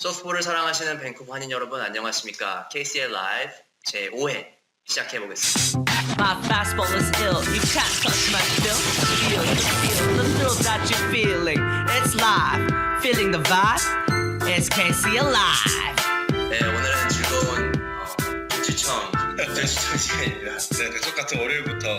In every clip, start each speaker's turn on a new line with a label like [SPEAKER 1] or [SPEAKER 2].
[SPEAKER 1] 소프트볼을 사랑하시는 밴쿠버 한인 여러분 안녕하십니까? KCL 라이브 제 5회 시작해 보겠습니다.
[SPEAKER 2] My fastball is ill. You can't touch my feel. Feel, feel the thrill that you're feeling. It's live. Feeling the vibe. It's KC Alive.
[SPEAKER 1] 네, 오늘은 즐거운 어, 주청 주청 시간입니다.
[SPEAKER 3] 네, 대적 같은 월요일부터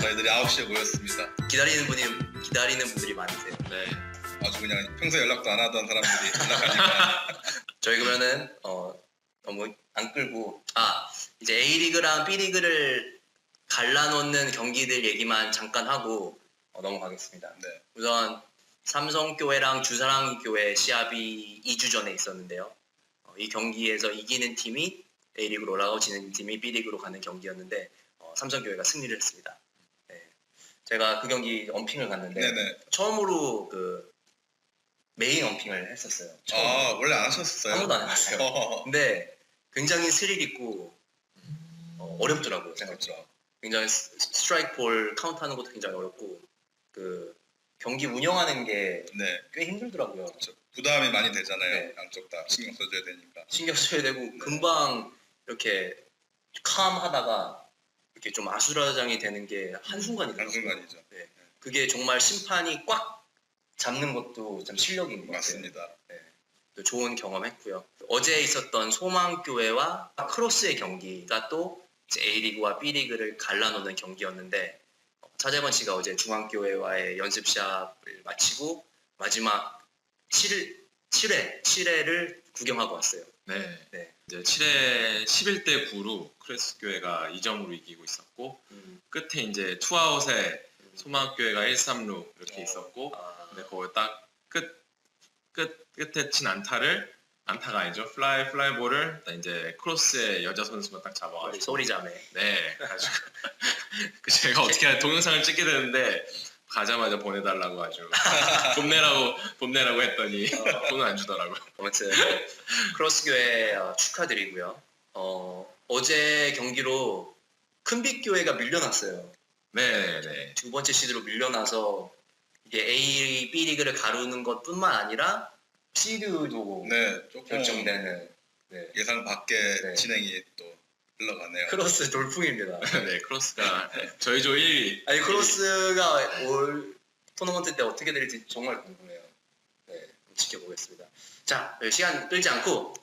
[SPEAKER 3] 저희들이 9시에 모였습니다.
[SPEAKER 1] 기다리는 분이 기다리는 분들이 많으세요.
[SPEAKER 3] 네. 아주 그냥 평소에 연락도 안 하던 사람들이 연락하니까
[SPEAKER 1] 저희 그러면은 어, 너무 안 끌고 아 이제 A 리그랑 B 리그를 갈라놓는 경기들 얘기만 잠깐 하고 어, 넘어가겠습니다.
[SPEAKER 3] 네.
[SPEAKER 1] 우선 삼성교회랑 주사랑교회 시합이 2주 전에 있었는데요. 어, 이 경기에서 이기는 팀이 A리그로 올라가고 지는 팀이 B리그로 가는 경기였는데 어, 삼성교회가 승리를 했습니다. 네. 제가 그 경기 엄핑을 갔는데
[SPEAKER 3] 네네.
[SPEAKER 1] 처음으로 그 메인 엄핑을 했었어요. 처음.
[SPEAKER 3] 아, 원래 안 하셨었어요?
[SPEAKER 1] 아무도 안 해봤어요.
[SPEAKER 3] 어,
[SPEAKER 1] 근데 굉장히 스릴 있고 어, 어렵더라고요 생각보다.
[SPEAKER 3] 그렇죠.
[SPEAKER 1] 굉장히 스- 스트라이크 볼 카운트 하는 것도 굉장히 어렵고 그 경기 운영하는 게 꽤
[SPEAKER 3] 네.
[SPEAKER 1] 힘들더라고요.
[SPEAKER 3] 그렇죠. 부담이 많이 되잖아요.
[SPEAKER 1] 네.
[SPEAKER 3] 양쪽 다 신경 써줘야 되니까.
[SPEAKER 1] 신경 써야 되고 금방 이렇게 캄하다가 이렇게 좀 아수라장이 되는 게 한순간이더라고요.
[SPEAKER 3] 한순간이죠.
[SPEAKER 1] 그게 정말 심판이 꽉 잡는 것도 참 실력인 것 같아요.
[SPEAKER 3] 맞습니다.
[SPEAKER 1] 또 좋은 경험했고요. 어제 있었던 소망교회와 크로스의 경기가 또 A리그와 B리그를 갈라놓는 경기였는데 어, 차재건 씨가 어제 중앙교회와의 연습샷을 마치고 마지막 7, 7회, 7회를 구경하고 왔어요.
[SPEAKER 4] 네.
[SPEAKER 1] 네.
[SPEAKER 4] 이제 7회 11대 9로 크레스 교회가 2점으로 이기고 있었고
[SPEAKER 1] 음,
[SPEAKER 4] 끝에 이제 투아웃에 소망 교회가 1, 3루 이렇게
[SPEAKER 1] 어,
[SPEAKER 4] 있었고
[SPEAKER 1] 아,
[SPEAKER 4] 근데 그거 딱끝 끝 끝에 친 안타를 안타가 아니죠 플라이 플라이볼을 딱 이제 크로스의 여자 선수가 딱
[SPEAKER 1] 우리
[SPEAKER 4] 잡아가지고
[SPEAKER 1] 소리 자매.
[SPEAKER 4] 네 가지고 그 제가 어떻게 동영상을 찍게 되는데 가자마자 보내달라고 아주 봄내라고 봄내라고 했더니 돈은 안 주더라고요.
[SPEAKER 1] 아무튼 크로스 교회 어, 축하드리고요. 어, 어제 경기로 큰빛 교회가 밀려났어요.
[SPEAKER 4] 네네.
[SPEAKER 1] 두 번째 시드로 밀려나서 이게 A, B 리그를 가르는 것뿐만 아니라 시드도
[SPEAKER 3] 네, 조금
[SPEAKER 1] 결정되는 네.
[SPEAKER 3] 예상 밖의
[SPEAKER 1] 네.
[SPEAKER 3] 진행이 또 흘러가네요.
[SPEAKER 1] 크로스 돌풍입니다.
[SPEAKER 4] 네, 크로스가 네, 저희 조 1위.
[SPEAKER 1] 아니 크로스가 올 토너먼트 때 어떻게 될지 정말 궁금해요. 네, 지켜보겠습니다. 자, 네, 시간 끌지 않고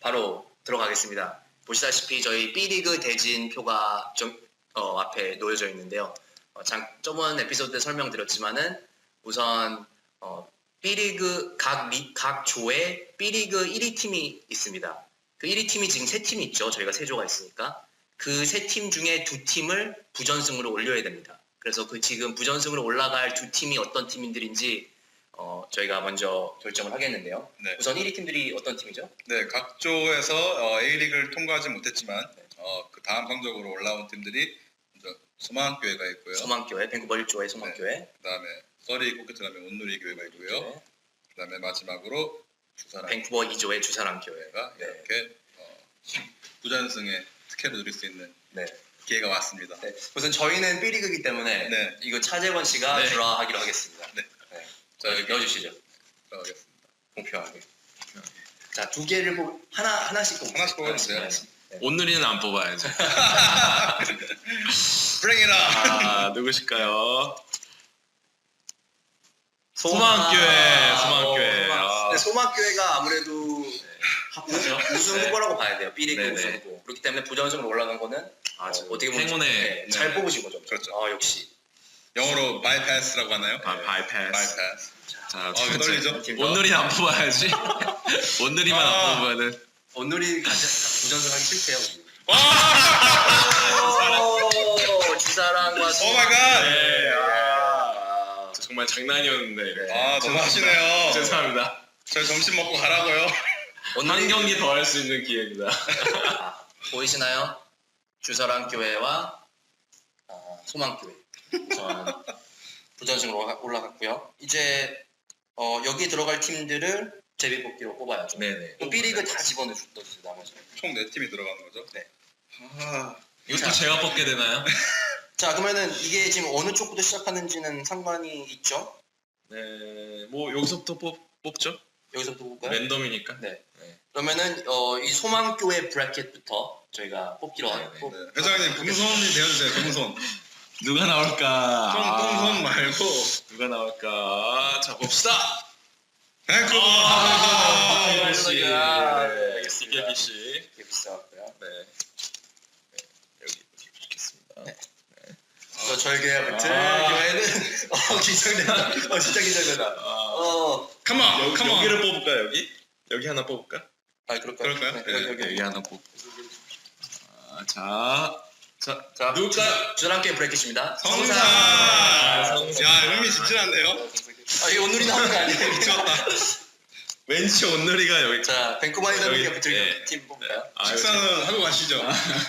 [SPEAKER 1] 바로 들어가겠습니다. 보시다시피 저희 B 리그 대진 표가 좀, 어, 앞에 놓여져 있는데요. 어, 장, 저번 에피소드 때 설명드렸지만은 우선 어, B 리그 각, 리- 각 조에 B 리그 1위 팀이 있습니다. 그 1위 팀이 지금 세 팀이 있죠. 저희가 세 조가 있으니까 그 세 팀 중에 두 팀을 부전승으로 올려야 됩니다. 그래서 그 지금 부전승으로 올라갈 두 팀이 어떤 팀들인지 어, 저희가 먼저 결정을 하겠는데요.
[SPEAKER 3] 네.
[SPEAKER 1] 우선 1위 팀들이 어떤 팀이죠?
[SPEAKER 3] 네, 각 조에서 어, A리그를 통과하지 못했지만 어, 그 다음 성적으로 올라온 팀들이 소망교회가 있고요.
[SPEAKER 1] 소망교회, 밴쿠버 1조의 소망교회.
[SPEAKER 3] 그다음에 써리 코켓 그다음에 온누리 교회가 있고요.
[SPEAKER 1] 네.
[SPEAKER 3] 그다음에 마지막으로 주사랑
[SPEAKER 1] 밴쿠버 2조의 주사랑교회.
[SPEAKER 3] 교회가
[SPEAKER 1] 네.
[SPEAKER 3] 이렇게 어, 부전승의 특혜를 누릴 수 있는
[SPEAKER 1] 네.
[SPEAKER 3] 기회가 왔습니다.
[SPEAKER 1] 네. 우선 저희는 B리그이기 때문에
[SPEAKER 3] 네.
[SPEAKER 1] 이거 차재권 씨가
[SPEAKER 4] 네.
[SPEAKER 1] 주라하기로 하겠습니다.
[SPEAKER 3] 네.
[SPEAKER 1] 자, 여기 넣어주시죠.
[SPEAKER 3] 들어가겠습니다.
[SPEAKER 1] 공평하게. 자, 두 개를 보 하나 하나씩 뽑
[SPEAKER 3] 하나씩 뽑아 주세요.
[SPEAKER 1] 네.
[SPEAKER 4] 오늘이는 안 뽑아야죠.
[SPEAKER 3] 브랭이라
[SPEAKER 4] 아, 누구실까요? 소망교회, 소망교회.
[SPEAKER 1] 소망.
[SPEAKER 4] 아.
[SPEAKER 1] 네, 소망교회가 아무래도
[SPEAKER 4] 하프죠.
[SPEAKER 1] 우승 후보라고 봐야 돼요. B리그
[SPEAKER 4] 네네.
[SPEAKER 1] 우승 후보. 그렇기 때문에 부전승으로 올라간 거는
[SPEAKER 4] 아,
[SPEAKER 1] 어,
[SPEAKER 4] 저
[SPEAKER 1] 어떻게 보면
[SPEAKER 4] 행운의
[SPEAKER 1] 네, 잘
[SPEAKER 3] 네.
[SPEAKER 1] 뽑으신 거죠.
[SPEAKER 3] 그렇죠.
[SPEAKER 1] 아, 역시.
[SPEAKER 3] 영어로 바이패스라고 하나요?
[SPEAKER 4] 바, 바이패스.
[SPEAKER 3] 바이패스.
[SPEAKER 4] 자,
[SPEAKER 3] 어,
[SPEAKER 4] 두 번째.
[SPEAKER 3] 떨리죠?
[SPEAKER 4] 오늘이 안 뽑아야지. 오늘이만
[SPEAKER 3] 아.
[SPEAKER 4] 안 뽑으면은
[SPEAKER 1] 오늘이 가자 부전승 하기 싫대요.
[SPEAKER 3] 와!
[SPEAKER 1] 오, 주사랑과
[SPEAKER 3] 오 마이 갓!
[SPEAKER 4] 네, 아,
[SPEAKER 1] 아,
[SPEAKER 4] 정말 장난이었는데.
[SPEAKER 1] 네.
[SPEAKER 3] 아 너무 하시네요.
[SPEAKER 4] 죄송합니다.
[SPEAKER 3] 저희 점심 먹고 가라고요.
[SPEAKER 4] 한 경기 더 할 수 있는 기회입니다.
[SPEAKER 1] 아, 보이시나요? 주사랑 교회와 어, 소망 교회 전 부전승으로 올라- 올라갔고요. 이제 어, 여기 들어갈 팀들을 제비뽑기로 뽑아야죠.
[SPEAKER 4] 네네.
[SPEAKER 1] 또 B리그 다 집어넣어주세요. 나머지.
[SPEAKER 3] 총 네 팀이 들어가는 거죠?
[SPEAKER 1] 네.
[SPEAKER 3] 아,
[SPEAKER 4] 이것도 제가 뽑게 되나요?
[SPEAKER 1] 자 그러면은 이게 지금 어느 쪽부터 시작하는지는 상관이 있죠?
[SPEAKER 4] 네, 뭐 여기서부터 뽑, 뽑죠?
[SPEAKER 1] 여기서부터 볼까요?
[SPEAKER 4] 랜덤이니까.
[SPEAKER 1] 네. 그러면은 어, 이 소망교회 브래켓부터 저희가 뽑기로
[SPEAKER 4] 네,
[SPEAKER 1] 하고
[SPEAKER 3] 네. 회장님 금손이 되어주세요. 금손.
[SPEAKER 4] 누가 나올까?
[SPEAKER 3] 똥똥손 말고
[SPEAKER 4] 누가 나올까? 자 봅시다.
[SPEAKER 3] 밴쿠버.
[SPEAKER 1] 아,
[SPEAKER 3] 아,
[SPEAKER 1] 알겠습니다.
[SPEAKER 4] 네,
[SPEAKER 1] 알겠습니다.
[SPEAKER 4] 이계비 씨.
[SPEAKER 1] 이렇게 비싸고요.
[SPEAKER 4] 네. 네, 여기.
[SPEAKER 1] 네. 저 저희 교회 같은
[SPEAKER 4] 아.
[SPEAKER 1] 교회는 어 긴장된다. 어 진짜 긴장된다.
[SPEAKER 4] 아,
[SPEAKER 1] 어,
[SPEAKER 3] 컴온.
[SPEAKER 4] 여기,
[SPEAKER 3] 컴온.
[SPEAKER 4] 여기를 뽑을까 여기? 여기 하나 뽑을까?
[SPEAKER 1] 아 그럴까요?
[SPEAKER 3] 그럴까요?
[SPEAKER 1] 네, 여기 여기.
[SPEAKER 4] 여기 하나 뽑. 아, 자, 자,
[SPEAKER 1] 자,
[SPEAKER 4] 누굴까요?
[SPEAKER 1] 주랑교회 브래켓입니다.
[SPEAKER 3] 성사.
[SPEAKER 4] 성사.
[SPEAKER 3] 야 의미 진진한데요.
[SPEAKER 1] 아 이거 온누리 나오는 거 아니에요?
[SPEAKER 3] 미쳤다.
[SPEAKER 4] 왠지 온누리가 여기.
[SPEAKER 1] 자, 있는
[SPEAKER 4] 여기,
[SPEAKER 1] 붙을
[SPEAKER 4] 네.
[SPEAKER 1] 팀 뽑을까요?
[SPEAKER 4] 아,
[SPEAKER 3] 식사는 하고 가시죠.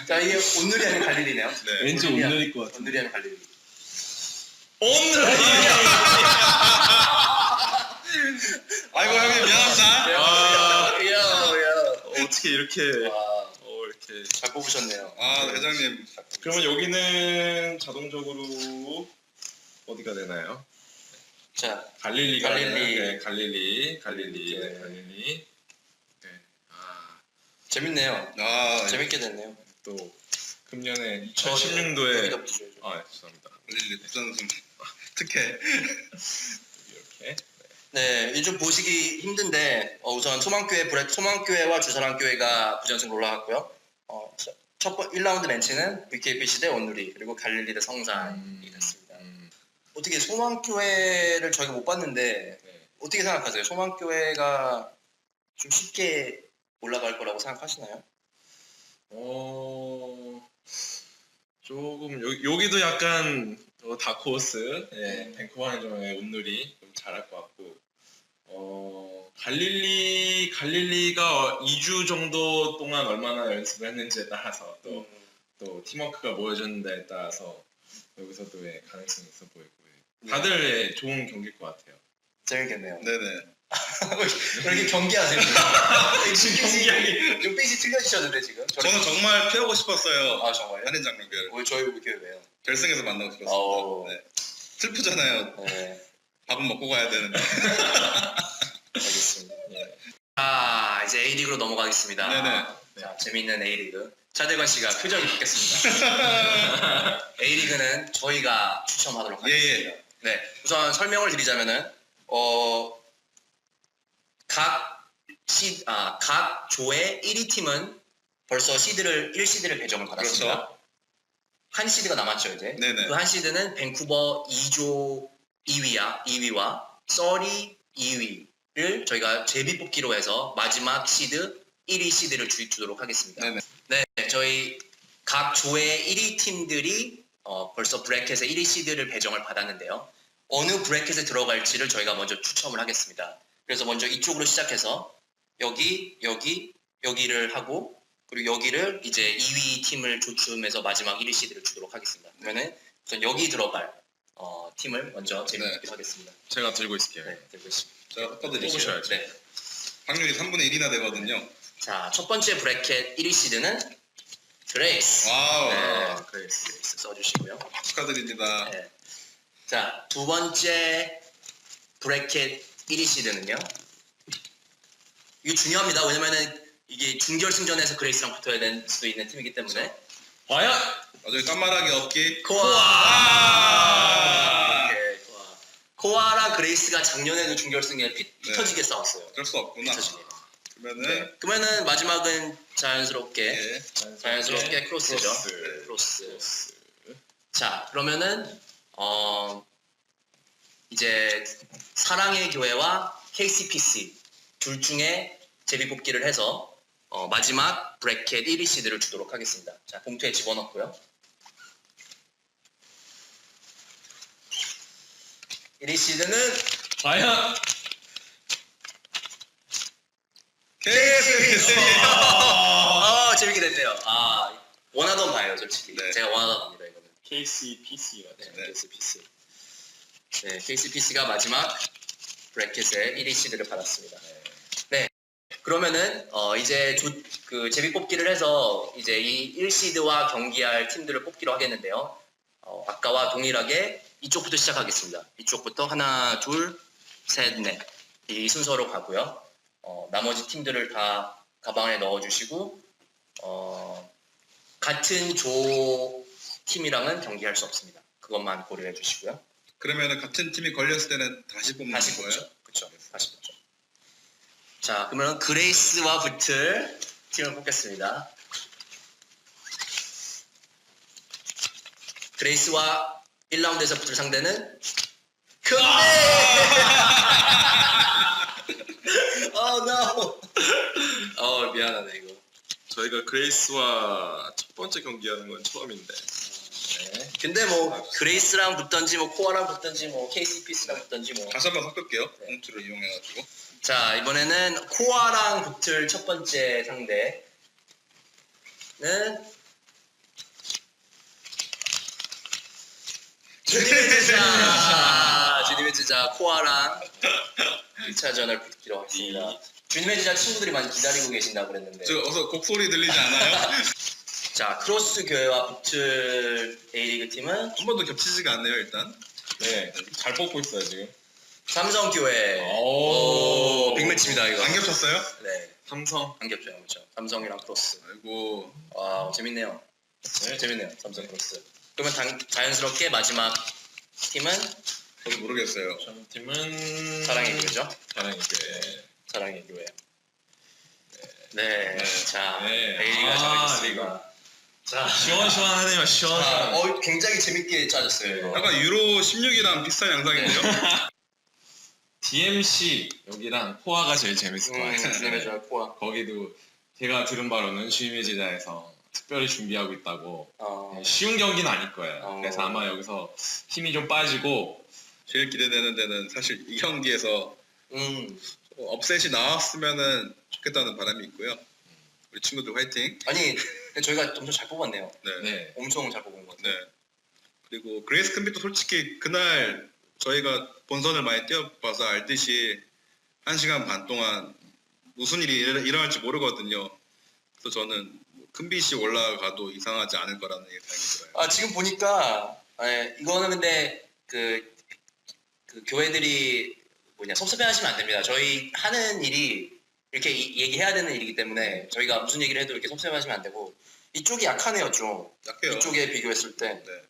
[SPEAKER 1] 자, 이게 온누리 아니면 갈릴리네요.
[SPEAKER 3] 네.
[SPEAKER 4] 왠지
[SPEAKER 1] 온누리야.
[SPEAKER 4] 온누리 것 같아.
[SPEAKER 1] 온누리 아니면 갈릴리.
[SPEAKER 4] 온누리.
[SPEAKER 3] 아이고 형님 미안합니다.
[SPEAKER 4] 아,
[SPEAKER 1] 야, 야.
[SPEAKER 4] 어떻게 이렇게?
[SPEAKER 1] 와,
[SPEAKER 4] 어 이렇게.
[SPEAKER 1] 잘 뽑으셨네요.
[SPEAKER 3] 아 회장님
[SPEAKER 4] 그러면 여기는 자동적으로 어디가 되나요?
[SPEAKER 1] 자,
[SPEAKER 4] 갈릴리가
[SPEAKER 1] 갈릴리.
[SPEAKER 4] 되나요? 네, 갈릴리, 갈릴리, 네, 갈릴리. 네. 아,
[SPEAKER 1] 재밌네요.
[SPEAKER 3] 아
[SPEAKER 1] 재밌게 됐네요.
[SPEAKER 4] 또 금년에
[SPEAKER 1] 여기다
[SPEAKER 4] 2016년도에
[SPEAKER 1] 붙여야죠.
[SPEAKER 4] 아, 죄송합니다.
[SPEAKER 3] 릴리 부산순 특혜.
[SPEAKER 4] 이렇게.
[SPEAKER 1] 네, 이좀 보시기 힘든데 어, 우선 소망교회 브레 소망교회와 주사랑교회가 부전승 올라갔고요. 어, 첫- 첫 번, 1라운드 매치는 BKPC 대 온누리 그리고 갈릴리 대 성산이 됐습니다.
[SPEAKER 4] 음,
[SPEAKER 1] 어떻게 소망교회를 저희가 못 봤는데
[SPEAKER 4] 네.
[SPEAKER 1] 어떻게 생각하세요? 소망교회가 좀 쉽게 올라갈 거라고 생각하시나요?
[SPEAKER 4] 어 조금 여, 여기도 약간 어, 다크호스 예, 밴쿠버 한정의 온누리 좀 잘할 것 같고 어 갈릴리 갈릴리가 2주 정도 동안 얼마나 연습을 했는지에 따라서 또또
[SPEAKER 1] 음,
[SPEAKER 4] 팀워크가 모여졌는데에 따라서 여기서도 예, 가능성이 있어 보이고 예.
[SPEAKER 1] 네.
[SPEAKER 4] 다들 예, 좋은 경기일 것 같아요.
[SPEAKER 1] 재밌겠네요.
[SPEAKER 3] 네네.
[SPEAKER 1] 왜 이렇게 경기하세요? 지금. 눈빛이 틀려지셨는데 지금?
[SPEAKER 3] 저는 정말 피하고 싶었어요.
[SPEAKER 1] 아 정말요?
[SPEAKER 3] 한인 장로교를
[SPEAKER 1] 왜 저희 이렇게 왜요?
[SPEAKER 3] 결승에서 만나고 싶었습니다.
[SPEAKER 1] 어.
[SPEAKER 3] 네. 슬프잖아요.
[SPEAKER 1] 네.
[SPEAKER 3] 밥은 먹고 가야 되는데.
[SPEAKER 1] 알겠습니다. 자, 이제 A리그로 넘어가겠습니다.
[SPEAKER 3] 네네.
[SPEAKER 1] 자, 재미있는 A리그. 차대관 씨가 표정이 바뀌었습니다. A리그는 저희가 추첨하도록
[SPEAKER 3] 예,
[SPEAKER 1] 하겠습니다. 네, 우선 설명을 드리자면은 어, 각 시, 아, 각 조의 1위 팀은 벌써 시드를 1시드를 배정을 받았습니다.
[SPEAKER 3] 그렇죠.
[SPEAKER 1] 한 시드가 남았죠 이제.
[SPEAKER 3] 네네.
[SPEAKER 1] 그 한 시드는 밴쿠버 2조 2위야 2위와 서리 2위를 저희가 제비 뽑기로 해서 마지막 시드 1위 시드를 주, 주도록 하겠습니다.
[SPEAKER 3] 네네.
[SPEAKER 1] 네, 저희 각 조의 1위 팀들이 어, 벌써 브래켓에 1위 시드를 배정을 받았는데요. 어느 브래켓에 들어갈지를 저희가 먼저 추첨을 하겠습니다. 그래서 먼저 이쪽으로 시작해서 여기, 여기, 여기를 하고 그리고 여기를 이제 2위 팀을 조춤해서 마지막 1위 시드를 주도록 하겠습니다. 그러면은 우선 여기 들어갈 어, 팀을 먼저 제비뽑기 하겠습니다.
[SPEAKER 4] 제가 들고 있을게요.
[SPEAKER 1] 네, 들고 있습니다.
[SPEAKER 3] 제가 섞어드릴게요.
[SPEAKER 4] 뽑으셔야죠.
[SPEAKER 1] 네.
[SPEAKER 3] 확률이 3분의 1이나 되거든요.
[SPEAKER 1] 자, 첫 번째 브래켓 1위 시드는 그레이스.
[SPEAKER 3] 와우.
[SPEAKER 1] 네, 그레이스, 그레이스 써주시고요.
[SPEAKER 3] 축하드립니다.
[SPEAKER 1] 네. 자, 두 번째 브래켓 1위 시드는요. 이게 중요합니다. 왜냐면은 이게 준결승전에서 그레이스랑 붙어야 될 수도 있는 팀이기 때문에.
[SPEAKER 4] 과연
[SPEAKER 3] 나중에 깜말하기 없기.
[SPEAKER 1] 코아. 오케이, 코아. 코아랑 그레이스가 작년에도 준결승에 피,
[SPEAKER 3] 네.
[SPEAKER 1] 터지게 싸웠어요.
[SPEAKER 3] 어쩔 수 없구나.
[SPEAKER 1] 피터지게.
[SPEAKER 3] 그러면은
[SPEAKER 1] 네. 그러면은 마지막은 자연스럽게
[SPEAKER 3] 예.
[SPEAKER 1] 자연스럽게 크로스죠.
[SPEAKER 4] 크로스.
[SPEAKER 1] 네, 크로스. 자, 그러면은 어 이제 사랑의 교회와 KCPC 둘 중에 제비뽑기를 해서 어, 마지막 브래켓 1위 시드를 주도록 하겠습니다. 자, 봉투에 집어넣고요. 1위 시드는
[SPEAKER 4] 과연
[SPEAKER 3] KSBC.
[SPEAKER 1] 아, 재밌게 됐네요. 아, 원하던 바예요, 솔직히.
[SPEAKER 3] 네.
[SPEAKER 1] 제가 원하던 겁니다, 이거는.
[SPEAKER 4] KCPC가
[SPEAKER 1] 네,
[SPEAKER 3] 네.
[SPEAKER 1] KCPC. 네, KCPC가 마지막 브래켓에 1위 시드를 받았습니다. 네. 그러면은 어, 이제 조, 그 제비 뽑기를 해서 이제 이 1시드와 경기할 팀들을 뽑기로 하겠는데요. 어, 아까와 동일하게 이쪽부터 시작하겠습니다. 이쪽부터 하나, 둘, 셋, 넷. 이 순서로 가고요. 어, 나머지 팀들을 다 가방에 넣어주시고 어, 같은 조 팀이랑은 경기할 수 없습니다. 그것만 고려해 주시고요.
[SPEAKER 3] 그러면은 같은 팀이 걸렸을 때는 다시 뽑는
[SPEAKER 1] 다시
[SPEAKER 3] 거예요?
[SPEAKER 1] 그렇죠. 다시 붙죠. 자, 그러면 그레이스와 붙을 팀을 뽑겠습니다. 그레이스와 1라운드에서 붙을 상대는 금메! oh no! 어 미안하네 이거.
[SPEAKER 4] 저희가 그레이스와 첫 번째 경기하는 건 처음인데.
[SPEAKER 1] 네. 근데 뭐 그레이스랑 붙던지 뭐 코아랑 붙던지 뭐 KCPC랑 붙던지 뭐.
[SPEAKER 3] 다시 한번 섞을게요.
[SPEAKER 1] 네.
[SPEAKER 3] 봉투를 이용해가지고.
[SPEAKER 1] 자 이번에는 코아랑 붙을 첫 번째 상대는 주님의 제자 주님의 제자 코아랑 1차전을 붙기로 했습니다 주님의 제자 친구들이 많이 기다리고 계신다고 그랬는데
[SPEAKER 3] 저 어서 곡소리 들리지 않아요?
[SPEAKER 1] 자 크로스 교회와 붙을 A리그 팀은
[SPEAKER 3] 한 번도 겹치지가 않네요 일단.
[SPEAKER 4] 네, 잘 뽑고 있어요 지금.
[SPEAKER 1] 삼성 교회
[SPEAKER 4] 오.
[SPEAKER 1] 오 빅매치입니다 이거
[SPEAKER 3] 안 겹쳤어요?
[SPEAKER 1] 네
[SPEAKER 4] 삼성.
[SPEAKER 1] 안 겹쳐요 그렇죠 삼성이랑 크로스
[SPEAKER 3] 아이고.
[SPEAKER 1] 와 재밌네요
[SPEAKER 4] 네.
[SPEAKER 1] 재밌네요 삼성 크로스 그러면 당, 자연스럽게 마지막 팀은
[SPEAKER 3] 저도 모르겠어요.
[SPEAKER 4] 저희 팀은
[SPEAKER 1] 사랑의 교회죠
[SPEAKER 4] 사랑의 교회.
[SPEAKER 1] 사랑의 교회 네,
[SPEAKER 3] 네.
[SPEAKER 1] 자
[SPEAKER 4] 네.
[SPEAKER 1] A리가
[SPEAKER 4] 아,
[SPEAKER 1] 정해졌습니다 자,
[SPEAKER 4] 시원시원하네요.
[SPEAKER 1] 자,
[SPEAKER 4] 시원시원.
[SPEAKER 1] 어, 굉장히 재밌게 짜졌어요 이거
[SPEAKER 3] 약간 유로 16이랑 비슷한 양상인데요.
[SPEAKER 4] DMC 여기랑 포화가 제일 재밌을 것
[SPEAKER 1] 음,
[SPEAKER 4] 같아요.
[SPEAKER 1] 제자 코아
[SPEAKER 4] 거기도 제가 들은 바로는 주임의 제자에서 특별히 준비하고 있다고
[SPEAKER 1] 어,
[SPEAKER 4] 네, 쉬운 경기는 아닐 거예요.
[SPEAKER 1] 어.
[SPEAKER 4] 그래서 아마 여기서 힘이 좀 빠지고
[SPEAKER 3] 제일 기대되는 데는 사실 이 경기에서
[SPEAKER 1] 음
[SPEAKER 3] 업셋이 나왔으면은 좋겠다는 바람이 있고요. 우리 친구들 화이팅.
[SPEAKER 1] 아니 저희가 엄청 잘 뽑았네요
[SPEAKER 3] 네. 네.
[SPEAKER 4] 네.
[SPEAKER 1] 엄청 잘 뽑은 것 같아요
[SPEAKER 3] 그리고 그레이스 컴비도 솔직히 그날 저희가 본선을 많이 뛰어봐서 알듯이 한 시간 반 동안 무슨 일이 일- 일어날지 모르거든요. 그래서 저는 뭐 큰빛이 올라가도 이상하지 않을 거라는 예상이 들어요.
[SPEAKER 1] 아 지금 보니까 예, 이거는 근데 그, 그 교회들이 뭐냐 섭섭해하시면 안 됩니다. 저희 하는 일이 이렇게 이- 얘기해야 되는 일이기 때문에 저희가 무슨 얘기를 해도 이렇게 섭섭해하시면 안 되고 이쪽이 약하네요 좀
[SPEAKER 3] 약해요.
[SPEAKER 1] 이쪽에 비교했을 때
[SPEAKER 3] 네.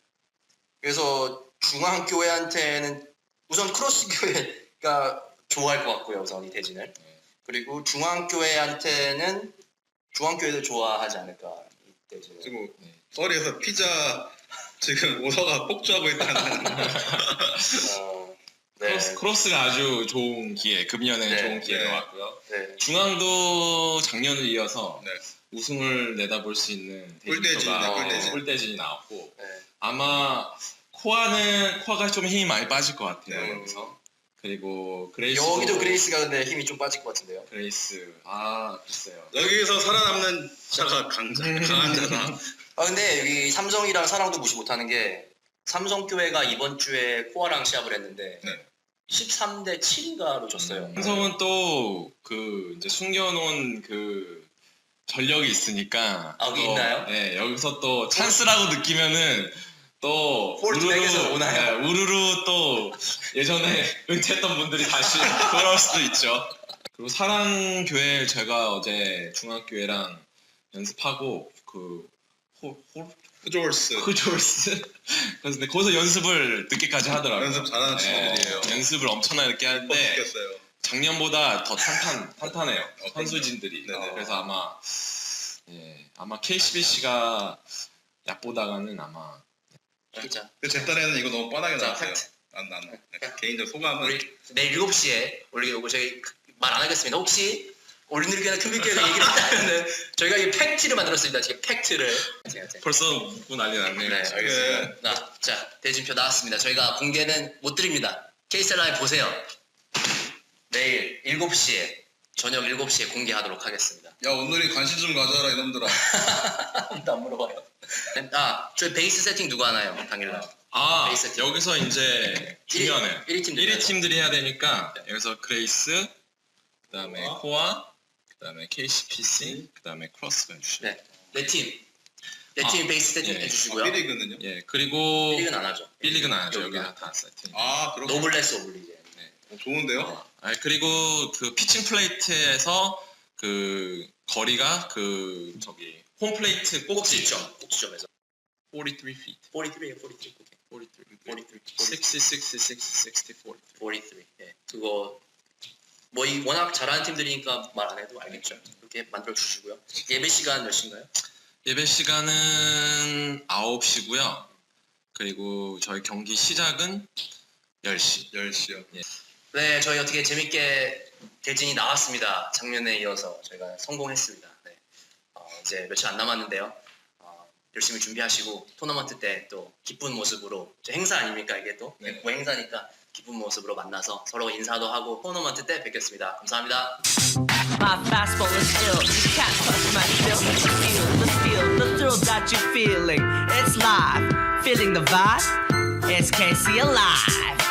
[SPEAKER 1] 그래서 중앙 교회한테는 우선 크로스 교회가 좋아할 것 같고요 우선 이 대진을 그리고 중앙 교회한테는 중앙 교회도 좋아하지 않을까 이 대진을
[SPEAKER 3] 그리고
[SPEAKER 4] 네.
[SPEAKER 3] 썰에서 피자 지금 오서가 폭주하고 있다는
[SPEAKER 1] 어, 네,
[SPEAKER 4] 크로스, 크로스 가 아주 좋은 기회, 금년에
[SPEAKER 1] 네,
[SPEAKER 4] 좋은 기회가
[SPEAKER 3] 네.
[SPEAKER 4] 왔고요.
[SPEAKER 1] 네.
[SPEAKER 4] 중앙도 작년을 이어서
[SPEAKER 3] 네.
[SPEAKER 4] 우승을 내다볼 수 있는
[SPEAKER 3] 꿀대진이네,
[SPEAKER 4] 대진표가
[SPEAKER 1] 꿀대진.
[SPEAKER 4] 꿀대진이 나왔고
[SPEAKER 1] 네.
[SPEAKER 4] 아마 코아는 코아가 좀 힘이 많이 빠질 것 같아요
[SPEAKER 3] 네.
[SPEAKER 4] 여기서 그리고 그레이스
[SPEAKER 1] 여기도 그레이스가 근데 힘이 좀 빠질 것 같은데요.
[SPEAKER 4] 그레이스 아 글쎄요
[SPEAKER 3] 여기서 살아남는 자가 강자, 강한 자다.
[SPEAKER 1] 아 근데 여기 삼성이랑 사랑도 무시 못하는 게 삼성교회가 이번 주에 코아랑 시합을 했는데
[SPEAKER 3] 네.
[SPEAKER 1] 13대 7인가로 졌어요.
[SPEAKER 4] 삼성은 또 그 이제 숨겨놓은 그 전력이 있으니까
[SPEAKER 1] 아, 여기
[SPEAKER 4] 또,
[SPEAKER 1] 있나요?
[SPEAKER 4] 네 여기서 또 찬스라고 느끼면은 또
[SPEAKER 1] 폴트백에서 오나요?
[SPEAKER 4] 네, 우르르 또 예전에 은퇴했던 분들이 다시 돌아올 수도 있죠. 그리고 사랑 교회 제가 어제 중학교회랑 연습하고 그 홀, 홀,
[SPEAKER 3] 후조월스.
[SPEAKER 4] 크조스 그래서 근데 거기서 연습을 늦게까지 하더라고요.
[SPEAKER 3] 연습 잘하는 친구들이에요.
[SPEAKER 4] 연습을 엄청나게 늦게
[SPEAKER 3] 못
[SPEAKER 4] 하는데
[SPEAKER 3] 느꼈어요.
[SPEAKER 4] 작년보다 더 탄탄 탄탄해요.
[SPEAKER 3] 그럼요.
[SPEAKER 4] 선수진들이.
[SPEAKER 3] 네네.
[SPEAKER 4] 그래서 아마 예 아마 KCBC가 약보다가는 아마
[SPEAKER 1] 진짜.
[SPEAKER 3] 근데 제 딴에는 이거 너무 뻔하게
[SPEAKER 1] 자,
[SPEAKER 3] 나왔어요.
[SPEAKER 1] 팩트.
[SPEAKER 3] 난, 난 약간 개인적 소감은
[SPEAKER 1] 우리 내일 7시에 올리고 저희 말 안 하겠습니다. 혹시 올리늘교나 큰빛교회가 얘기를 했다면은 저희가 이 팩트를 만들었습니다. 지금 팩트를.
[SPEAKER 4] 벌써 묻고 난리 났네요.
[SPEAKER 1] 네,
[SPEAKER 4] 지금.
[SPEAKER 1] 알겠습니다. 나, 자, 대진표 나왔습니다. 저희가 공개는 못 드립니다. 케이스 라인 보세요. 내일 7시에, 저녁 7시에 공개하도록 하겠습니다.
[SPEAKER 3] 야 오늘이 관심 좀 가져라 이놈들아.
[SPEAKER 1] 아무도 안 물어봐요. 아, 저희 베이스 세팅 누가 하나요? 당일날.
[SPEAKER 4] 아
[SPEAKER 1] 베이스 팀.
[SPEAKER 4] 여기서 이제 중요하네요.
[SPEAKER 1] 1위 팀
[SPEAKER 4] 1위 팀들이 해야 되니까
[SPEAKER 1] 네.
[SPEAKER 4] 여기서 그레이스, 그다음에
[SPEAKER 3] 코아.
[SPEAKER 4] 그다음에 KCPC, 그다음에 크로스가 해주시죠.
[SPEAKER 1] 네, 네 팀. 네
[SPEAKER 4] 아,
[SPEAKER 1] 팀 베이스 세팅
[SPEAKER 4] 예.
[SPEAKER 1] 해주시고요.
[SPEAKER 3] 아, B리그는요?
[SPEAKER 4] 예 그리고
[SPEAKER 1] 빅은 안 하죠.
[SPEAKER 4] 빌리그는 안 하죠.
[SPEAKER 1] 여기가.
[SPEAKER 4] 여기가 다 세팅.
[SPEAKER 3] 아 그렇고
[SPEAKER 1] 노블레스 오블리제.
[SPEAKER 3] 어, 좋은데요?
[SPEAKER 4] 아, 그리고 그 피칭 플레이트에서 그 거리가 그 저기 홈 플레이트 꼭지
[SPEAKER 1] 꼭지점, 꼭지점에서
[SPEAKER 4] 43 feet.
[SPEAKER 1] 43에 43, 오케이.
[SPEAKER 4] 43.
[SPEAKER 1] 43,
[SPEAKER 4] 60, 60, 60, 60, 43.
[SPEAKER 1] 43. 예. 그거 뭐 이 워낙 잘하는 팀들이니까 말 안 해도 알겠죠. 그렇게 만들어 주시고요. 예배 시간 몇 시인가요?
[SPEAKER 4] 예배 시간은 9시고요. 그리고 저희 경기 시작은 10시.
[SPEAKER 3] 10시요.
[SPEAKER 1] 네, 저희 어떻게 재밌게 대진이 나왔습니다. 작년에 이어서 저희가 성공했습니다. 네. 어, 이제 며칠 안 남았는데요. 어, 열심히 준비하시고 토너먼트 때 또 기쁜 모습으로 행사 아닙니까 이게 또
[SPEAKER 4] 네.
[SPEAKER 1] 뭐 행사니까 기쁜 모습으로 만나서 서로 인사도 하고 토너먼트 때 뵙겠습니다. 감사합니다.
[SPEAKER 2] My fastball is ill. You can't touch my skill. Feel the feel, the thrill that you're feeling. It's live. Feeling the vibe. It's Casey alive.